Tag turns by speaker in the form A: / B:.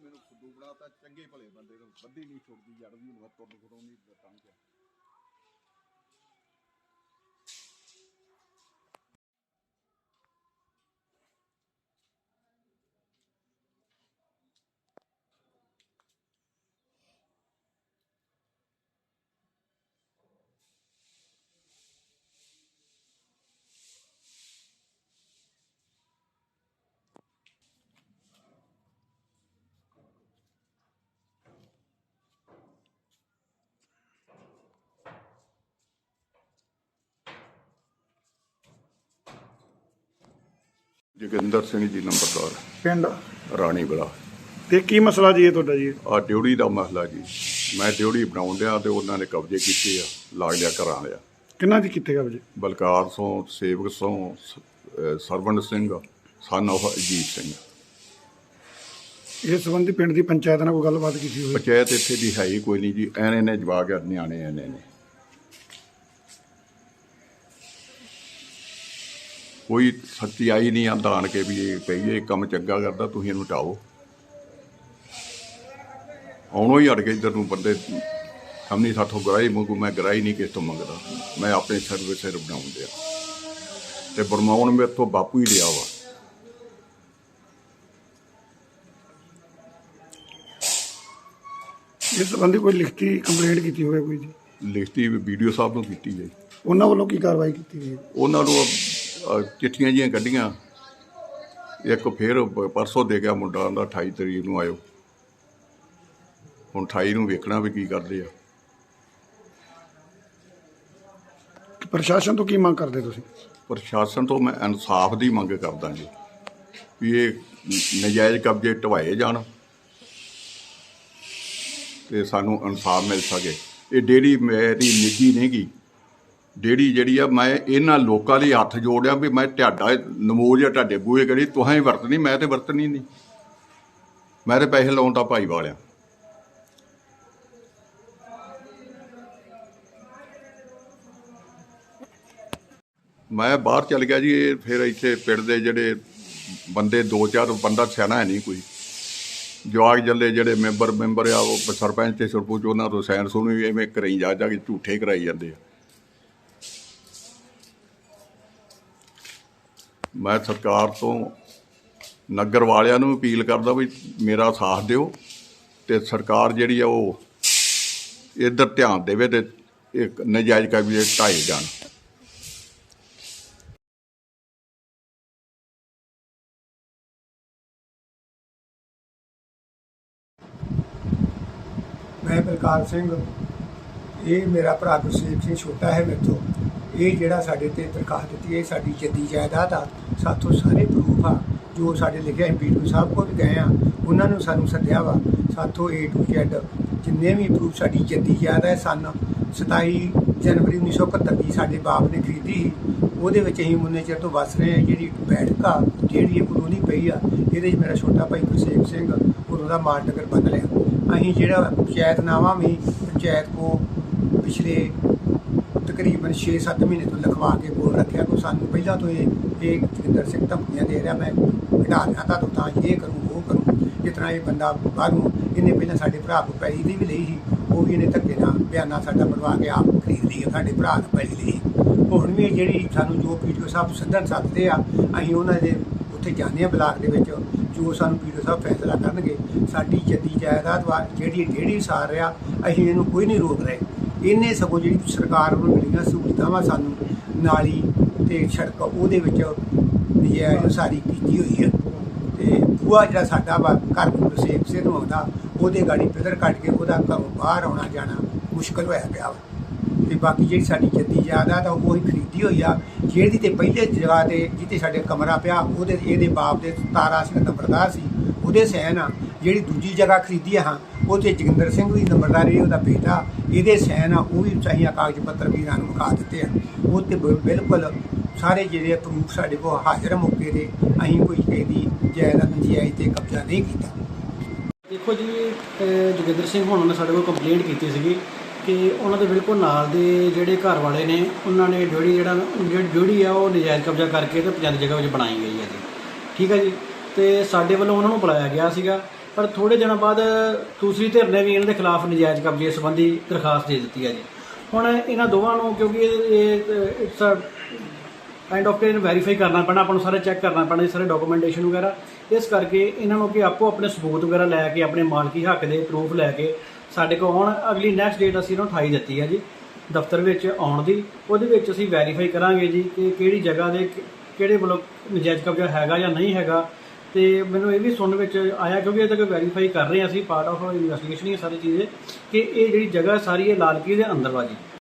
A: ਮੈਨੂੰ ਫੁੱਦੂ ਬਣਾਤਾ, ਚੰਗੇ ਭਲੇ ਬੰਦੇ ਨੂੰ। ਬੰਦੀ ਨਹੀਂ ਛੁੱਟਦੀ ਜੜ ਵੀ ਹੁਣ ਤੁਰਨ ਫਿਰੋਂ ਨਹੀਂ ਤੰਗ ਆ ਜੋਗਿੰਦਰ ਸਿੰਘ ਜੀ ਨੰਬਰਦਾਰ
B: ਪਿੰਡ?
A: ਰਾਣੀ ਬਲਾ
B: ਤੇ ਕੀ ਮਸਲਾ ਜੀ ਇਹ ਤੁਹਾਡਾ ਜੀ?
A: ਆ ਡਿਊੜੀ ਦਾ ਮਸਲਾ ਜੀ। ਮੈਂ ਡਿਊੜੀ ਬਣਾਉਣ ਡਿਆ ਤੇ ਉਹਨਾਂ ਨੇ ਕਬਜ਼ੇ ਕੀਤੇ ਆ ਲਾਗ ਲਿਆ ਘਰਾਂ ਲਿਆ।
B: ਕਿੰਨਾ ਦੀ ਕਿੱਥੇ ਕਬਜੇ?
A: ਬਲਕਾਰ ਤੋਂ ਸੇਵਕ ਤੋਂ ਸ- ਸਰਵਣ ਸਿੰਘ ਸਨ of ਅਜੀਤ ਸਿੰਘ।
B: ਇਸ ਸੰਬੰਧੀ ਪਿੰਡ ਦੀ ਪੰਚਾਇਤ ਨਾਲ ਕੋਈ ਗੱਲਬਾਤ ਕੀਤੀ ਹੋਵੇ
A: ਪੰਚਾਇਤ ਇੱਥੇ ਦੀ ਹੈ ਹੀ ਕੋਈ ਨਹੀਂ ਜੀ। ਐਨੇ ਨੇ ਜਵਾਕ ਆ, ਨਿਆਣੇ ਐਨੇ ਨੇ ਕੋਈ ਸੱਚਾਈ ਨਹੀਂ ਆਂਦਾ ਆਣ ਕੇ ਵੀ ਇਹ ਪਈ ਇਹ ਕੰਮ ਚੰਗਾ ਕਰਦਾ ਤੁਸੀਂ ਇਹਨੂੰ ਹਟਾਓ ਆਉਣੋਂ ਹੀ ਹਟ ਕੇ ਇੱਧਰ ਨੂੰ ਬੰਦੇ ਹਮਨੀ ਸਾਥੋਂ ਗਰਾਈ ਮੰਗੂ ਮੈਂ ਗਰਾਈ ਨਹੀਂ ਕਿਸ ਤੋਂ ਮੰਗਦਾ। ਮੈਂ ਆਪਣੇ ਸਰਵਿਸ ਸਿਰ ਬਣਾਉਣ ਦਿਆ ਤੇ ਬਰਮਾਉਣ ਮੇਰੇ ਤੋਂ ਬਾਪੂ ਹੀ ਲਿਆ ਵਾ।
B: ਇਸ ਸੰਬੰਧੀ ਕੋਈ ਲਿਖਤੀ ਕੰਪਲੇਂਟ ਕੀਤੀ ਹੋਵੇ ਕੋਈ ਜੀ?
A: ਲਿਖਤੀ ਵੀਡੀਓ ਸਾਹਿਬ ਨੂੰ ਕੀਤੀ ਜਾਈ
B: ਉਹਨਾਂ ਵੱਲੋਂ ਕੀ ਕਾਰਵਾਈ ਕੀਤੀ ਗਈ?
A: ਉਹਨਾਂ ਨੂੰ ਚਿੱਠੀਆਂ ਜੀਆਂ ਕੱਢੀਆਂ। ਇੱਕ ਫੇਰ ਪਰਸੋਂ ਦੇ ਗਿਆ ਮੁੰਡਾ ਦਾ 28 ਤਰੀਕ ਨੂੰ ਆਇਓ। ਹੁਣ 28 ਨੂੰ ਵੇਖਣਾ ਵੀ ਕੀ ਕਰਦੇ ਆ।
B: ਪ੍ਰਸ਼ਾਸਨ ਤੋਂ ਕੀ ਮੰਗ ਕਰਦੇ ਤੁਸੀਂ?
A: ਪ੍ਰਸ਼ਾਸਨ ਤੋਂ ਮੈਂ ਇਨਸਾਫ ਦੀ ਮੰਗ ਕਰਦਾ ਜੀ ਵੀ ਇਹ ਨਜਾਇਜ਼ ਕਬਜ਼ੇ ਢਵਾਏ ਜਾਣ ਤੇ ਸਾਨੂੰ ਇਨਸਾਫ ਮਿਲ ਸਕੇ। ਇਹ ਡੇੜੀ ਮੇਰੀ ਨਿੱਜੀ ਨਹੀਂ ਗੀ। ਡੇੜੀ ਜਿਹੜੀ ਆ, ਮੈਂ ਇਹਨਾਂ ਲੋਕਾਂ ਲਈ ਹੱਥ ਜੋੜਿਆ ਵੀ ਮੈਂ ਤੁਹਾਡਾ ਨਮੋਜ ਆ, ਤੁਹਾਡੇ ਬੂਹੇ ਗੜੀ ਤੁਹਾਂ ਹੀ ਵਰਤਣੀ, ਮੈਂ ਤੇ ਵਰਤਣੀ ਨਹੀਂ। ਮੈਂ ਤੇ ਪੈਸੇ ਲਾਉਣ ਦਾ ਭਾਈ ਵਾਲਿਆ। ਮੈਂ ਬਾਹਰ ਚਲ ਗਿਆ ਜੀ, ਇਹ ਫਿਰ ਇੱਥੇ ਪਿੰਡ ਦੇ ਜਿਹੜੇ ਬੰਦੇ, ਦੋ ਚਾਰ ਬੰਦਾ ਸਿਆਣਾ ਹੈ ਨਹੀਂ ਕੋਈ। ਜਵਾਗ ਜੱਲੇ ਜਿਹੜੇ ਮੈਂਬਰ ਮੈਂਬਰ ਆ, ਉਹ ਸਰਪੰਚ ਤੇ ਸਰਪੰਚ, ਉਹਨਾਂ ਤੋਂ ਸੈਨ ਸੁਣੀ ਐਵੇਂ ਕਰਾਈ ਜਾ ਜਾ ਕੇ ਝੂਠੇ ਕਰਾਈ ਜਾਂਦੇ ਆ। ਮੈਂ ਸਰਕਾਰ ਤੋਂ ਨਗਰ ਵਾਲਿਆਂ ਨੂੰ ਅਪੀਲ ਕਰਦਾ ਵੀ ਮੇਰਾ ਸਾਥ ਦਿਓ ਤੇ ਸਰਕਾਰ ਜਿਹੜੀ ਆ ਉਹ ਇੱਧਰ ਧਿਆਨ ਦੇਵੇ ਤੇ ਇਹ ਨਜਾਇਜ਼ ਕਬਜ਼ੇ ਢਾਏ ਜਾਣ।
C: ਮੈਂ ਬਲਕਾਰ ਸਿੰਘ, ਇਹ ਮੇਰਾ ਭਰਾ ਗੁਰਸੇਵ ਸਿੰਘ ਛੋਟਾ ਹੈ ਮੇਰੇ ਤੋਂ। ਇਹ ਜਿਹੜਾ ਸਾਡੇ ਤੇ ਦਰਖਾਸਤ ਦਿੱਤੀ ਹੈ, ਇਹ ਸਾਡੀ ਜੱਦੀ ਜਾਇਦਾਦ ਆ। ਸਾਥੋਂ ਸਾਰੇ ਪ੍ਰੂਫ ਆ, ਜੋ ਸਾਡੇ ਲਿਖਿਆ ਐਮਪੀਡੀ ਸਾਹਿਬ ਕੋਲ ਗਏ ਆ। ਉਹਨਾਂ ਨੂੰ ਸਾਨੂੰ ਸੱਦਿਆ ਵਾ। ਸਾਥੋਂ ਏ ਟੂ Z, ਜਿੰਨੇ ਵੀ ਪ੍ਰੂਫ ਸਾਡੀ ਜੱਦੀ ਜਾਇਦਾਦ ਹੈ, ਸਨ 27 ਜਨਵਰੀ 1971 ਦੀ ਸਾਡੇ ਬਾਪ ਨੇ ਖਰੀਦੀ ਸੀ। ਉਹਦੇ ਵਿੱਚ ਅਸੀਂ ਮੁੰਨੇ ਚਿਰ ਤੋਂ ਵਸ ਰਹੇ ਹਾਂ, ਜਿਹੜੀ ਬੈਠਕ ਆ, ਜਿਹੜੀ ਇਹ ਕਲੋਨੀ ਪਈ ਆ, ਇਹਦੇ 'ਚ ਮੇਰਾ ਛੋਟਾ ਭਾਈ ਗੁਰਸੇਵ ਸਿੰਘ ਉਦੋਂ ਦਾ ਮਾਨ ਨਗਰ ਬਦਲਿਆ ਅਸੀਂ ਜਿਹੜਾ ਪੰਚਾਇਤਨਾਮਾ ਵੀ, ਪੰਚਾਇਤ ਕੋ ਪਿਛਲੇ ਤਕਰੀਬਨ 6-7 ਮਹੀਨੇ ਤੋਂ ਲਿਖਵਾ ਕੇ ਬੋਲ ਰੱਖਿਆ ਕੋ ਸਾਨੂੰ ਪਹਿਲਾਂ ਤੋਂ ਇਹ ਇਹ ਜਗਿੰਦਰ ਸਿੰਘ ਧਮਕੀਆਂ ਦੇ ਰਿਹਾ ਮੈਂ ਹਟਾ ਰਿਹਾ ਤਾਂ ਤਾਂ ਇਹ ਕਰੂੰ ਉਹ ਕਰੂੰ। ਜਿਸ ਤਰ੍ਹਾਂ ਇਹ ਬੰਦਾ ਬਾਹਰੋਂ ਇਹਨੇ ਪਹਿਲਾਂ ਸਾਡੇ ਭਰਾ ਕੋ ਪੈਲੀ ਦੀ ਵੀ ਲਈ ਸੀ ਉਹ ਵੀ ਇਹਨੇ ਧੱਕੇ ਨਾਲ ਬਿਆਨਾ ਸਾਡਾ ਬਣਵਾ ਕੇ ਆਪ ਖਰੀਦ ਲਈ ਹੈ, ਸਾਡੇ ਭਰਾ ਨੇ ਪੈਲੀ ਲਈ ਹੁਣ ਵੀ ਇਹ ਜਿਹੜੀ ਸਾਨੂੰ ਜੋ ਪੀਡੀਓ ਸਾਹਿਬ ਸੱਦਣ ਸੱਦਦੇ ਆ ਅਸੀਂ ਉਹਨਾਂ ਦੇ ਉੱਥੇ ਜਾਂਦੇ ਆ ਬਲਾਕ ਦੇ ਵਿੱਚ ਜੋ ਸਾਨੂੰ ਪੀਡੀਓ ਸਾਹਿਬ ਫੈਸਲਾ ਕਰਨਗੇ ਸਾਡੀ ਜੱਦੀ ਜਾਇਦਾਦ ਵਾ ਜਿਹੜੀ ਡੇਢੀ ਸਾਰ ਰਿਹਾ ਅਸੀਂ ਇਹਨੂੰ ਕੋਈ ਨਹੀਂ ਰੋਕ ਰਹੇ। ਇਹਨੇ ਸਗੋਂ ਜਿਹੜੀ ਸਰਕਾਰ ਵੱਲੋਂ ਮਿਲੀਆਂ ਸਹੂਲਤਾਂ ਵਾ ਸਾਨੂੰ ਨਾਲੀ ਤੇ ਸੜਕ ਉਹਦੇ ਵਿੱਚ ਨਜਾਇਜ਼ ਸਾਰੀ ਕੀਤੀ ਹੋਈ ਹੈ। ਤੇ ਬੂਆ ਜਿਹੜਾ ਸਾਡਾ ਵਾ, ਘਰ ਨੂੰ ਸੇਕ ਸੇ ਨੂੰ ਆਉਂਦਾ, ਉਹਦੇ ਗਾੜੀ ਪਿੱਧਰ ਕੱਟ ਕੇ ਉਹਦਾ ਘਰੋਂ ਬਾਹਰ ਆਉਣਾ ਜਾਣਾ ਮੁਸ਼ਕਲ ਹੋਇਆ ਪਿਆ ਵਾ। ਤੇ ਬਾਕੀ ਜਿਹੜੀ ਸਾਡੀ ਜੱਦੀ ਯਾਦ ਆ ਤਾਂ ਉਹ ਹੀ ਖਰੀਦੀ ਹੋਈ ਆ, ਜਿਹੜੀ ਤੇ ਪਹਿਲੇ ਜਗ੍ਹਾ ਤੇ ਜਿੱਥੇ ਸਾਡੇ ਕਮਰਾ ਪਿਆ, ਉਹਦੇ, ਇਹਦੇ ਬਾਪ ਦੇ ਤਾਰਾ ਸਿੰਘ ਨੰਬਰਦਾਰ ਸੀ, ਉਹਦੇ ਸੈਨ ਆ, ਜਿਹੜੀ ਦੂਜੀ ਜਗ੍ਹਾ ਖਰੀਦੀ ਆ ਹਾਂ ਉਹ ਤੇ ਜੋਗਿੰਦਰ ਸਿੰਘ ਵੀ ਨੰਬਰਦਾਰ ਉਹਦਾ ਬੇਟਾ, ਇਹਦੇ ਸੈਨ ਆ, ਉਹ ਵੀ ਚਾਹੀਆਂ ਕਾਗਜ਼ ਪੱਤਰ ਵੀ ਇਹਨਾਂ ਨੂੰ ਵਿਖਾ ਦਿੱਤੇ ਆ। ਉਹ ਤੇ ਬਿਲ- ਬਿਲਕੁਲ ਸਾਰੇ ਜਿਹੜੇ ਪ੍ਰੂਫ ਸਾਡੇ ਕੋਲ ਹਾਜ਼ਰ ਮੌਕੇ ਤੇ, ਅਸੀਂ ਕੋਈ ਕਿਸੇ ਦੀ ਜਾਇਦਾਦ ਨਜਾਇਜ਼ ਤੇ ਕਬਜ਼ਾ ਨਹੀਂ ਕੀਤਾ।
D: ਦੇਖੋ ਜੀ ਜੋਗਿੰਦਰ ਸਿੰਘ ਹੁਣ ਨੇ ਸਾਡੇ ਕੋਲ ਕੰਪਲੇਂਟ ਕੀਤੀ ਸੀਗੀ ਕਿ ਉਹਨਾਂ ਦੇ ਬਿਲਕੁਲ ਨਾਲ ਦੇ ਜਿਹੜੇ ਘਰ ਵਾਲੇ ਨੇ, ਉਹਨਾਂ ਨੇ ਡਿਊੜੀ ਜਿਹੜਾ ਜਿਹੜੀ ਡਿਊੜੀ ਆ ਉਹ ਨਜਾਇਜ਼ ਕਬਜ਼ਾ ਕਰਕੇ ਤੇ ਪੰਜਾਬੀ ਜਗ੍ਹਾ ਵਿੱਚ ਬਣਾਈ ਗਈ ਹੈ ਜੀ। ਠੀਕ ਹੈ ਜੀ? ਤੇ ਸਾਡੇ ਵੱਲੋਂ ਉਹਨਾਂ ਨੂੰ ਬੁਲਾਇਆ ਗਿਆ ਸੀਗਾ। ਪਰ ਥੋੜੇ ਦਿਨਾਂ ਬਾਅਦ ਦੂਸਰੀ ਧਿਰ ਨੇ ਵੀ ਇਹਨਾਂ ਦੇ ਖਿਲਾਫ ਨਜਾਇਜ਼ ਕਬਜ਼ੇ ਸੰਬੰਧੀ ਦਰਖਾਸਤ ਦੇ ਦਿੱਤੀ ਹੈ ਜੀ। ਹੁਣ ਇਹਨਾਂ ਦੋਵਾਂ ਨੂੰ ਕਿਉਂਕਿ ਇਹ ਇਟਸ ਕਾਈਂਡ ਆਫ ਕਿ ਵੈਰੀਫਾਈ ਕਰਨਾ ਪੈਣਾ, ਆਪਾਂ ਨੂੰ ਸਾਰੇ ਚੈੱਕ ਕਰਨਾ ਪੈਣਾ ਜੀ, ਸਾਰੇ ਡਾਕੂਮੈਂਟੇਸ਼ਨ ਵਗੈਰਾ। ਇਸ ਕਰਕੇ ਇਹਨਾਂ ਨੂੰ ਕਿ ਆਪੋ ਆਪਣੇ ਸਬੂਤ ਵਗੈਰਾ ਲੈ ਕੇ, ਆਪਣੇ ਮਾਲਕੀ ਹੱਕ ਦੇ ਪ੍ਰੂਫ ਲੈ ਕੇ ਸਾਡੇ ਕੋਲ ਆਉਣ। ਅਗਲੀ ਨੈਕਸਟ ਡੇਟ ਅਸੀਂ ਇਹਨਾਂ ਨੂੰ 28 ਦਿੱਤੀ ਹੈ ਜੀ, ਦਫ਼ਤਰ ਵਿੱਚ ਆਉਣ ਦੀ। ਉਹਦੇ ਵਿੱਚ ਅਸੀਂ ਵੈਰੀਫਾਈ ਕਰਾਂਗੇ ਜੀ ਕਿ ਕਿਹੜੀ ਜਗ੍ਹਾ ਦੇ, ਕਿਹੜੇ ਵੱਲੋਂ ਨਜਾਇਜ਼ ਕਬਜ਼ਾ ਹੈਗਾ ਜਾਂ ਨਹੀਂ ਹੈਗਾ। ਤੇ ਮੈਨੂੰ ਇਹ ਵੀ ਸੁਣਨ ਵਿੱਚ ਆਇਆ ਕਿਉਂਕਿ ਇਹ ਤੱਕ ਵੈਰੀਫਾਈ ਕਰ ਰਹੇ ਹਾਂ ਅਸੀਂ ਪਾਰਟ ਆਫ ਇਨਵੈਸਟੀਗੇਸ਼ਨ ਹੀ ਸਾਰੀ ਚੀਜ਼ ਕਿ ਇਹ ਜਿਹੜੀ ਜਗ੍ਹਾ ਸਾਰੀ ਇਹ ਲਾਲ ਕਿਲੇ ਦੇ ਅੰਦਰ ਵਾ ਜੀ